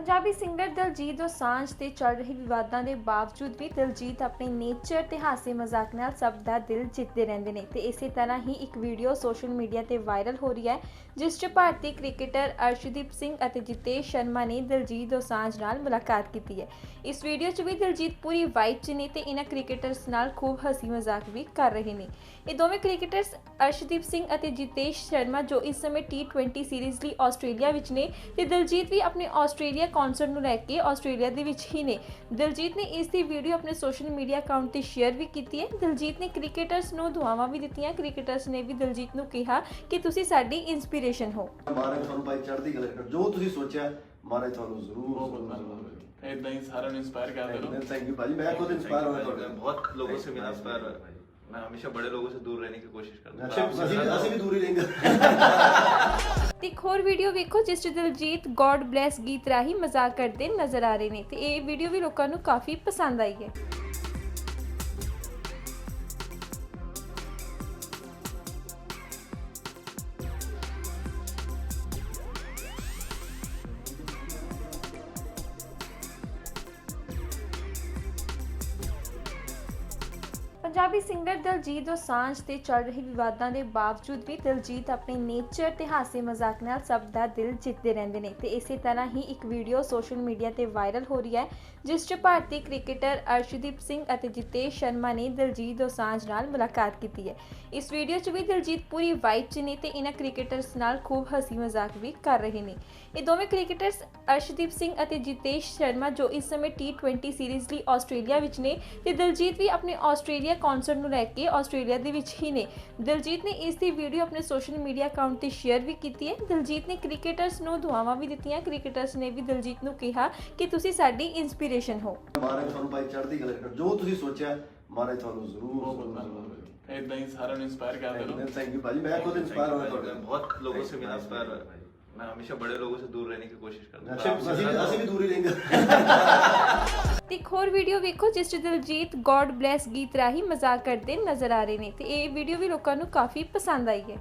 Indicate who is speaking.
Speaker 1: Punjabi singer Daljit Dosanjh ਤੇ ਚੱਲ ਰਹੇ ਵਿਵਾਦਾਂ ਦੇ ਬਾਵਜੂਦ ਵੀ ਦਲਜੀਤ ਆਪਣੇ ਨੇਚਰ ਤੇ ਹਾਸੇ ਮਜ਼ਾਕ ਨਾਲ ਸਭ ਦਾ ਦਿਲ ਜਿੱਤਦੇ ਰਹਿੰਦੇ ਨੇ ਤੇ ਇਸੇ ਤਰ੍ਹਾਂ ਹੀ ਇੱਕ ਵੀਡੀਓ ਸੋਸ਼ਲ ਮੀਡੀਆ ਤੇ ਵਾਇਰਲ ਹੋ ਰਹੀ ਹੈ, ਜਿਸ 'ਚ ਭਾਰਤੀ ਕ੍ਰਿਕਟਰ ਅਰਸ਼ਦੀਪ ਸਿੰਘ ਅਤੇ ਜਿਤੇਸ਼ ਸ਼ਰਮਾ ਨੇ ਦਲਜੀਤ ਦੋਸਾਂਝ ਨਾਲ ਮੁਲਾਕਾਤ ਕੀਤੀ ਹੈ। ਇਸ ਵੀਡੀਓ 'ਚ ਵੀ ਦਲਜੀਤ ਪੂਰੀ ਵਾਈਟ 'ਚ ਨੇ ਤੇ ਇਹਨਾਂ ਕ੍ਰਿਕਟਰਸ ਨਾਲ ਖੂਬ ਹਸੀ ਮਜ਼ਾਕ ਵੀ ਕਰ ਰਹੇ ਨੇ। ਇਹ ਦੋਵੇਂ ਕ੍ਰਿਕਟਰਸ ਅਰਸ਼ਦੀਪ ਸਿੰਘ ਅਤੇ ਜਿਤੇਸ਼ ਸ਼ਰਮਾ ਜੋ ਇਸ ਸਮੇਂ T20 ਸੀਰੀਜ਼ ਲਈ ਆਸਟ੍ਰੇਲੀਆ ਵਿੱਚ ਨੇ ਤੇ ਦਲਜੀਤ ਵੀ ਆਪਣੇ ਆਸਟ੍ਰੇਲੀਆ ਕਨਸਰਟ ਨੂੰ ਲੈ ਕੇ ਆਸਟ੍ਰੇਲੀਆ ਦੇ ਵਿੱਚ ਹੀ ਨੇ ਦਲਜੀਤ ਨੇ ਇਸ ਦੀ ਵੀਡੀਓ ਆਪਣੇ ਸੋਸ਼ਲ ਮੀਡੀਆ ਅਕਾਊਂਟ ਤੇ ਸ਼ੇਅਰ ਵੀ ਕੀਤੀ ਹੈ ਦਲਜੀਤ ਨੇ ਕ੍ਰਿਕਟਰਸ ਨੂੰ ਦੁਆਵਾਂ ਵੀ ਦਿੱਤੀਆਂ ਕ੍ਰਿਕਟਰਸ ਨੇ ਵੀ ਦਲਜੀਤ ਨੂੰ ਕਿਹਾ ਕਿ ਤੁਸੀਂ ਸਾਡੀ ਇਨਸਪੀਰੇਸ਼ਨ ਹੋ
Speaker 2: ਮਹਾਰਾਜ ਤੁਹਾਨੂੰ ਭਾਈ ਚੜ੍ਹਦੀ ਕਲਾ ਰੱਖਣ ਜੋ ਤੁਸੀਂ ਸੋਚਿਆ ਮਹਾਰਾਜ ਤੁਹਾਨੂੰ ਜ਼ਰੂਰ
Speaker 3: बहुत धन्यवाद इतना ही सारा इंस्पायर करते रहो
Speaker 2: ਥੈਂਕ ਯੂ ਭਾਜੀ ਮੈਂ ਖੁਦ ਇੰਸਪਾਇਰ ਹੋਇਆ ਤੁਹਾਡੇ
Speaker 4: मैं बहुत लोगों से मिला इंस्पायर हुआ मैं हमेशा बड़े लोगों से दूर रहने की कोशिश करता
Speaker 2: ਅੱਛਾ
Speaker 4: हूँ
Speaker 2: ਅਸੀਂ ਵੀ- ਅਸੀਂ ਵੀ ਦੂਰ ਹੀ ਰਹਿੰਗੇ
Speaker 1: ਤੇ ਇੱਕ ਹੋਰ ਵੀਡੀਓ ਵੇਖੋ, ਜਿਸ 'ਚ ਦਿਲਜੀਤ ਗੋਡ ਬlesਸ ਗੀਤ ਰਾਹੀਂ ਮਜ਼ਾਕ ਕਰਦੇ ਨਜ਼ਰ ਆ ਰਹੇ ਨੇ ਤੇ ਇਹ ਵੀਡੀਓ ਵੀ ਲੋਕਾਂ ਨੂੰ ਕਾਫੀ ਪਸੰਦ ਆਈ ਹੈ। ਪੰਜਾਬੀ ਸਿੰਗਰ ਦਿਲਜੀਤ ਦੋਸਾਂਝ ਤੇ ਚੱਲ ਰਹੇ ਵਿਵਾਦਾਂ ਦੇ ਬਾਵਜੂਦ ਵੀ ਦਿਲਜੀਤ ਆਪਣੇ ਨੇਚਰ ਤੇ ਹਾਸੇ ਮਜ਼ਾਕ ਨਾਲ ਸਭ ਦਾ ਦਿਲ ਜਿੱਤਦੇ ਰਹਿੰਦੇ ਨੇ ਤੇ ਇਸੇ ਤਰ੍ਹਾਂ ਹੀ ਇੱਕ ਵੀਡੀਓ ਸੋਸ਼ਲ ਮੀਡੀਆ ਤੇ ਵਾਇਰਲ ਹੋ ਰਹੀ ਹੈ, ਜਿਸ 'ਚ ਭਾਰਤੀ ਕ੍ਰਿਕਟਰ ਅਰਸ਼ਦੀਪ ਸਿੰਘ ਅਤੇ ਜਿਤੇਸ਼ ਸ਼ਰਮਾ ਨੇ ਦਿਲਜੀਤ ਦੋਸਾਂਝ ਨਾਲ ਮੁਲਾਕਾਤ ਕੀਤੀ ਹੈ। ਇਸ ਵੀਡੀਓ 'ਚ ਵੀ ਦਿਲਜੀਤ ਪੂਰੀ ਵਾਈਬ 'ਚ ਨੇ ਤੇ ਇਹਨਾਂ ਕ੍ਰਿਕਟਰਸ ਨਾਲ ਖੂਬ ਹਸੀ ਮਜ਼ਾਕ ਵੀ ਕਰ ਰਹੇ ਨੇ। ਇਹ ਦੋਵੇਂ ਕ੍ਰਿਕਟਰਸ ਅਰਸ਼ਦੀਪ ਸਿੰਘ ਅਤੇ ਜਿਤੇਸ਼ ਸ਼ਰਮਾ ਜੋ ਇਸ ਸਮੇਂ T20 ਸੀਰੀਜ਼ ਲਈ ਆਸਟ੍ਰੇਲੀਆ ਵਿੱਚ ਨੇ ਤੇ ਦਿਲਜੀਤ ਵੀ ਆਪਣੇ ਆਸਟ੍ਰੇਲੀਆ ਕਨਸਰਟ ਨੂੰ ਲੈ ਕੇ ਆਸਟ੍ਰੇਲੀਆ ਦੇ ਵਿੱਚ ਹੀ ਨੇ ਦਲਜੀਤ ਨੇ ਇਸ ਦੀ ਵੀਡੀਓ ਆਪਣੇ ਸੋਸ਼ਲ ਮੀਡੀਆ ਅਕਾਊਂਟ ਤੇ ਸ਼ੇਅਰ ਵੀ ਕੀਤੀ ਹੈ ਦਲਜੀਤ ਨੇ ਕ੍ਰਿਕਟਰਸ ਨੂੰ ਦੁਆਵਾਂ ਵੀ ਦਿੱਤੀਆਂ ਕ੍ਰਿਕਟਰਸ ਨੇ ਵੀ ਦਲਜੀਤ ਨੂੰ ਕਿਹਾ ਕਿ ਤੁਸੀਂ ਸਾਡੀ ਇਨਸਪੀਰੇਸ਼ਨ ਹੋ
Speaker 2: ਮਹਾਰਾਜ ਤੁਹਾਨੂੰ ਭਾਈ ਚੜ੍ਹਦੀ ਕਲਾ ਰੱਖਣ ਜੋ ਤੁਸੀਂ ਸੋਚਿਆ ਮਹਾਰਾਜ ਤੁਹਾਨੂੰ ਜ਼ਰੂਰ
Speaker 3: बहुत धन्यवाद इतना ही सारा इंस्पायर करते रहो
Speaker 2: ਥੈਂਕ ਯੂ ਭਾਜੀ ਮੈਂ ਖੁਦ ਇੰਸਪਾਇਰ ਹੋਇਆ
Speaker 4: मैं
Speaker 2: ਤੁਹਾਡੇ
Speaker 4: बहुत लोगों से मिला इंस्पायर हुआ मैं हमेशा बड़े लोगों से दूर रहने की कोशिश करता
Speaker 2: ਅੱਛਾ
Speaker 4: हूँ
Speaker 2: ਅਸੀਂ ਵੀ- ਅਸੀਂ ਵੀ ਦੂਰ ਹੀ ਰਹਿੰਗੇ
Speaker 1: ਤੇ ਇੱਕ ਹੋਰ ਵੀਡੀਓ ਵੇਖੋ, ਜਿਸ 'ਚ ਦਿਲਜੀਤ ਗੋਡ ਬlesਸ ਗੀਤ ਰਾਹੀਂ ਮਜ਼ਾਕ ਕਰਦੇ ਨਜ਼ਰ ਆ ਰਹੇ ਨੇ। ਤੇ ਇਹ ਵੀਡੀਓ ਵੀ ਲੋਕਾਂ ਨੂੰ ਕਾਫੀ ਪਸੰਦ ਆਈ ਹੈ।